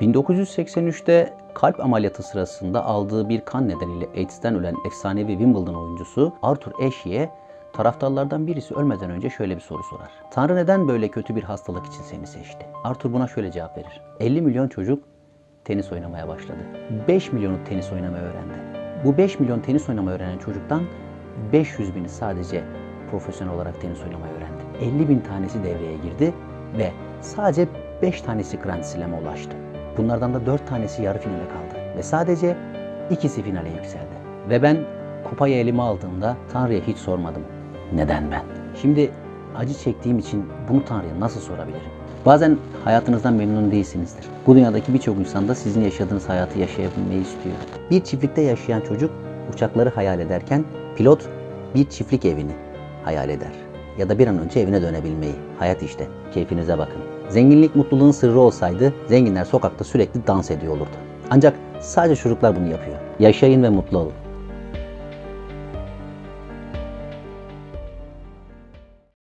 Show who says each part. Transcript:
Speaker 1: 1983'te kalp ameliyatı sırasında aldığı bir kan nedeniyle AIDS'ten ölen efsanevi Wimbledon oyuncusu Arthur Ashe'ye taraftarlardan birisi ölmeden önce şöyle bir soru sorar. Tanrı neden böyle kötü bir hastalık için seni seçti? Arthur buna şöyle cevap verir. 50 milyon çocuk tenis oynamaya başladı. 5 milyonu tenis oynamayı öğrendi. Bu 5 milyon tenis oynamayı öğrenen çocuktan 500 bini sadece profesyonel olarak tenis oynamayı öğrendi. 50 bin tanesi devreye girdi ve sadece 5 tanesi Grand Slam'a ulaştı. Bunlardan da 4 tanesi yarı finale kaldı ve sadece ikisi finale yükseldi. Ve ben kupayı elime aldığımda Tanrı'ya hiç sormadım. Neden ben? Şimdi acı çektiğim için bunu Tanrı'ya nasıl sorabilirim? Bazen hayatınızdan memnun değilsinizdir. Bu dünyadaki birçok insan da sizin yaşadığınız hayatı yaşayabilmeyi istiyor. Bir çiftlikte yaşayan çocuk uçakları hayal ederken pilot bir çiftlik evini hayal eder. Ya da bir an önce evine dönebilmeyi. Hayat işte. Keyfinize bakın. Zenginlik mutluluğun sırrı olsaydı zenginler sokakta sürekli dans ediyor olurdu. Ancak sadece çocuklar bunu yapıyor. Yaşayın ve mutlu olun.